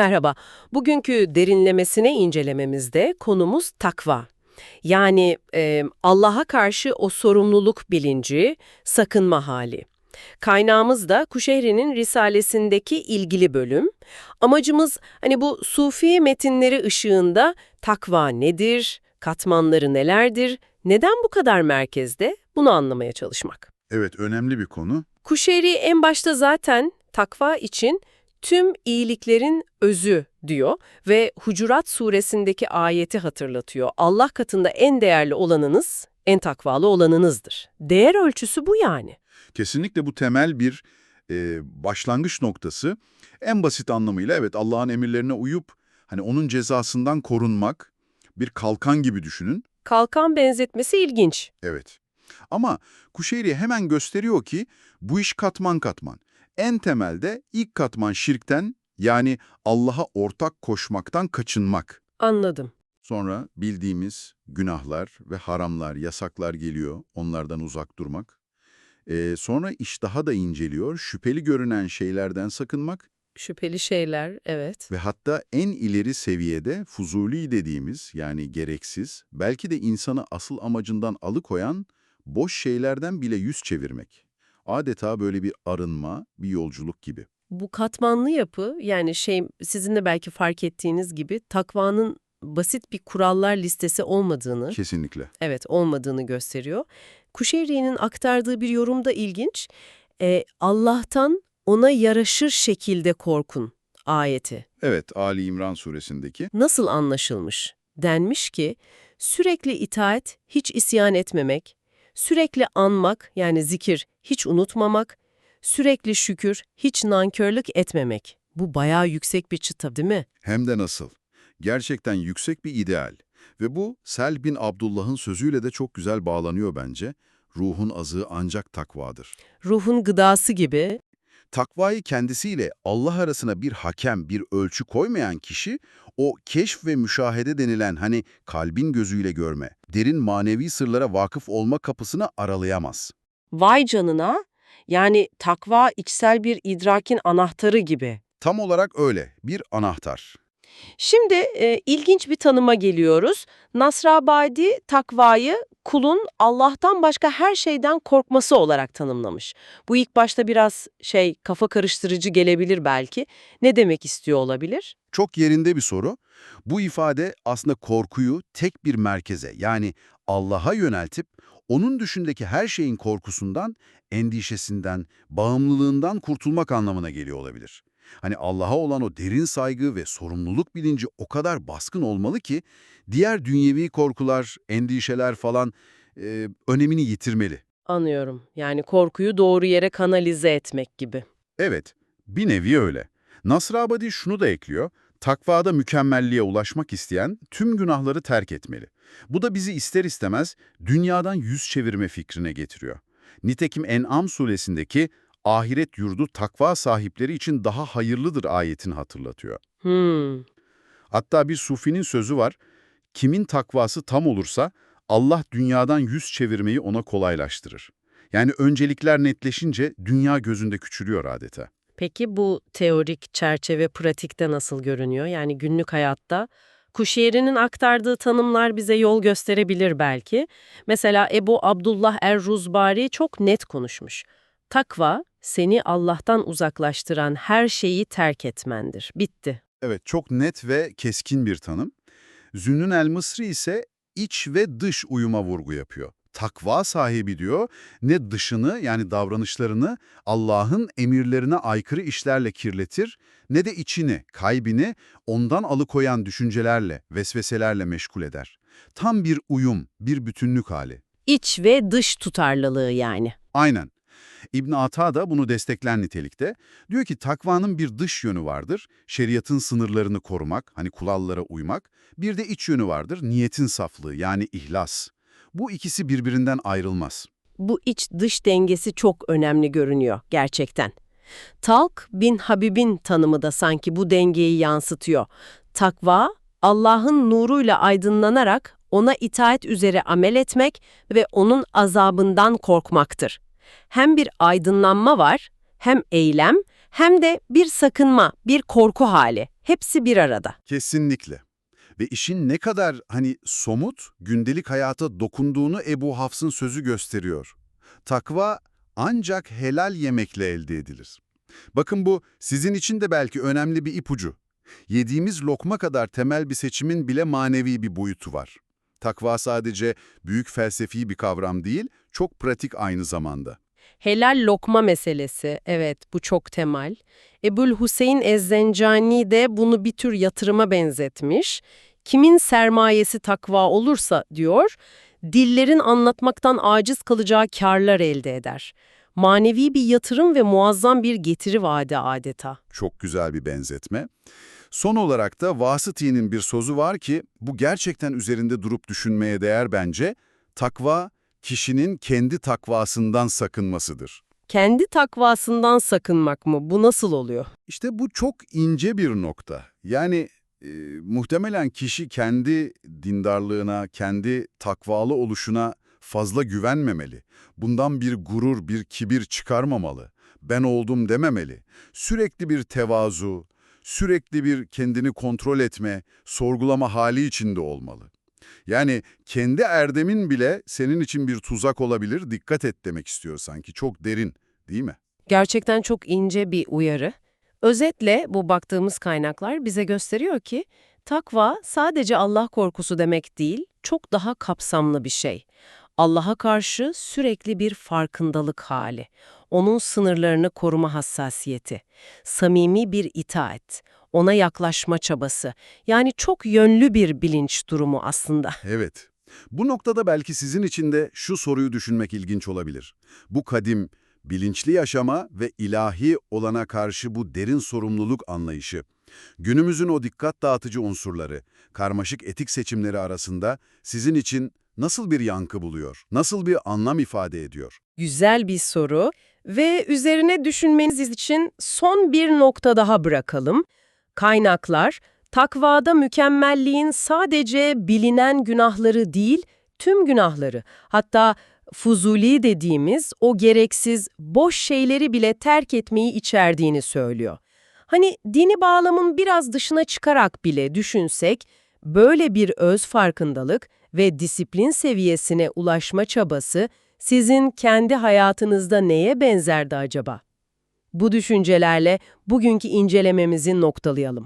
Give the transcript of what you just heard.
Merhaba. Bugünkü derinlemesine incelememizde konumuz takva. Yani e, Allah'a karşı o sorumluluk bilinci, sakınma hali. Kaynağımız da Kuşehri'nin Risalesindeki ilgili bölüm. Amacımız hani bu sufi metinleri ışığında takva nedir, katmanları nelerdir, neden bu kadar merkezde bunu anlamaya çalışmak. Evet, önemli bir konu. Kuşeyri en başta zaten takva için tüm iyiliklerin özü diyor ve Hucurat suresindeki ayeti hatırlatıyor. Allah katında en değerli olanınız, en takvalı olanınızdır. Değer ölçüsü bu yani. Kesinlikle bu temel bir e, başlangıç noktası. En basit anlamıyla evet Allah'ın emirlerine uyup hani onun cezasından korunmak bir kalkan gibi düşünün. Kalkan benzetmesi ilginç. Evet. Ama Kuşeyri hemen gösteriyor ki bu iş katman katman. En temelde ilk katman şirkten yani Allah'a ortak koşmaktan kaçınmak. Anladım. Sonra bildiğimiz günahlar ve haramlar, yasaklar geliyor, onlardan uzak durmak. Ee, sonra iş daha da inceliyor, şüpheli görünen şeylerden sakınmak Şüpheli şeyler, evet. ve hatta en ileri seviyede fuzuli dediğimiz yani gereksiz, belki de insanı asıl amacından alıkoyan boş şeylerden bile yüz çevirmek. Adeta böyle bir arınma, bir yolculuk gibi. Bu katmanlı yapı yani şey sizin de belki fark ettiğiniz gibi takvanın basit bir kurallar listesi olmadığını, Kesinlikle. evet olmadığını gösteriyor. Kuşeyri'nin aktardığı bir yorum da ilginç. Ee, Allah'tan ona yaraşır şekilde korkun ayeti. Evet, Ali İmran suresindeki. Nasıl anlaşılmış? Denmiş ki sürekli itaat, hiç isyan etmemek, sürekli anmak yani zikir, hiç unutmamak, sürekli şükür, hiç nankörlük etmemek. Bu bayağı yüksek bir çıta değil mi? Hem de nasıl. Gerçekten yüksek bir ideal. Ve bu Sel bin Abdullah'ın sözüyle de çok güzel bağlanıyor bence. Ruhun azığı ancak takvadır. Ruhun gıdası gibi Takvayı kendisiyle Allah arasına bir hakem, bir ölçü koymayan kişi, o keşf ve müşahede denilen hani kalbin gözüyle görme, derin manevi sırlara vakıf olma kapısını aralayamaz. vay canına yani takva içsel bir idrakin anahtarı gibi. Tam olarak öyle, bir anahtar. Şimdi e, ilginç bir tanıma geliyoruz. Nasrabadi takvayı kulun Allah'tan başka her şeyden korkması olarak tanımlamış. Bu ilk başta biraz şey kafa karıştırıcı gelebilir belki. Ne demek istiyor olabilir? Çok yerinde bir soru. Bu ifade aslında korkuyu tek bir merkeze yani Allah'a yöneltip onun dışındaki her şeyin korkusundan, endişesinden, bağımlılığından kurtulmak anlamına geliyor olabilir. Hani Allah'a olan o derin saygı ve sorumluluk bilinci o kadar baskın olmalı ki diğer dünyevi korkular, endişeler falan e, önemini yitirmeli. Anlıyorum. Yani korkuyu doğru yere kanalize etmek gibi. Evet, bir nevi öyle. Nasrabadi şunu da ekliyor, takvada mükemmelliğe ulaşmak isteyen tüm günahları terk etmeli. Bu da bizi ister istemez dünyadan yüz çevirme fikrine getiriyor. Nitekim En'am suresindeki ahiret yurdu takva sahipleri için daha hayırlıdır ayetini hatırlatıyor. Hmm. Hatta bir sufinin sözü var, kimin takvası tam olursa Allah dünyadan yüz çevirmeyi ona kolaylaştırır. Yani öncelikler netleşince dünya gözünde küçülüyor adeta. Peki bu teorik çerçeve pratikte nasıl görünüyor? Yani günlük hayatta Kuşeyri'nin aktardığı tanımlar bize yol gösterebilir belki. Mesela Ebu Abdullah Er-Ruzbari çok net konuşmuş. Takva, seni Allah'tan uzaklaştıran her şeyi terk etmendir. Bitti. Evet, çok net ve keskin bir tanım. Zünnün el-Mısri ise iç ve dış uyuma vurgu yapıyor. Takva sahibi diyor, ne dışını yani davranışlarını Allah'ın emirlerine aykırı işlerle kirletir, ne de içini, kalbini ondan alıkoyan düşüncelerle, vesveselerle meşgul eder. Tam bir uyum, bir bütünlük hali. İç ve dış tutarlılığı yani. Aynen. İbn Ata da bunu destekler nitelikte. Diyor ki takvanın bir dış yönü vardır, şeriatın sınırlarını korumak, hani kurallara uymak. Bir de iç yönü vardır, niyetin saflığı yani ihlas. Bu ikisi birbirinden ayrılmaz. Bu iç-dış dengesi çok önemli görünüyor gerçekten. Talk bin Habib'in tanımı da sanki bu dengeyi yansıtıyor. Takva, Allah'ın nuruyla aydınlanarak ona itaat üzere amel etmek ve onun azabından korkmaktır. Hem bir aydınlanma var, hem eylem, hem de bir sakınma, bir korku hali. Hepsi bir arada. Kesinlikle. Ve işin ne kadar hani somut, gündelik hayata dokunduğunu Ebu Hafs'ın sözü gösteriyor. Takva ancak helal yemekle elde edilir. Bakın bu sizin için de belki önemli bir ipucu. Yediğimiz lokma kadar temel bir seçimin bile manevi bir boyutu var. Takva sadece büyük felsefi bir kavram değil, çok pratik aynı zamanda. Helal lokma meselesi, evet bu çok temel. Ebul Hüseyin Ezzencani de bunu bir tür yatırıma benzetmiş. Kimin sermayesi takva olursa diyor, dillerin anlatmaktan aciz kalacağı karlar elde eder. Manevi bir yatırım ve muazzam bir getiri vaadi adeta. Çok güzel bir benzetme. Son olarak da Vasıti'nin bir sözü var ki bu gerçekten üzerinde durup düşünmeye değer bence. Takva, kişinin kendi takvasından sakınmasıdır. Kendi takvasından sakınmak mı? Bu nasıl oluyor? İşte bu çok ince bir nokta. Yani e, muhtemelen kişi kendi dindarlığına, kendi takvalı oluşuna fazla güvenmemeli. Bundan bir gurur, bir kibir çıkarmamalı. Ben oldum dememeli. Sürekli bir tevazu, sürekli bir kendini kontrol etme, sorgulama hali içinde olmalı. Yani kendi erdemin bile senin için bir tuzak olabilir, dikkat et demek istiyor sanki. Çok derin, değil mi? Gerçekten çok ince bir uyarı. Özetle bu baktığımız kaynaklar bize gösteriyor ki takva sadece Allah korkusu demek değil, çok daha kapsamlı bir şey. Allah'a karşı sürekli bir farkındalık hali, onun sınırlarını koruma hassasiyeti, samimi bir itaat, ona yaklaşma çabası, yani çok yönlü bir bilinç durumu aslında. Evet. Bu noktada belki sizin için de şu soruyu düşünmek ilginç olabilir. Bu kadim, bilinçli yaşama ve ilahi olana karşı bu derin sorumluluk anlayışı, günümüzün o dikkat dağıtıcı unsurları, karmaşık etik seçimleri arasında sizin için nasıl bir yankı buluyor, nasıl bir anlam ifade ediyor? Güzel bir soru ve üzerine düşünmeniz için son bir nokta daha bırakalım. Kaynaklar, takvada mükemmelliğin sadece bilinen günahları değil, tüm günahları, hatta fuzuli dediğimiz o gereksiz, boş şeyleri bile terk etmeyi içerdiğini söylüyor. Hani dini bağlamın biraz dışına çıkarak bile düşünsek, böyle bir öz farkındalık ve disiplin seviyesine ulaşma çabası sizin kendi hayatınızda neye benzerdi acaba? Bu düşüncelerle bugünkü incelememizi noktalayalım.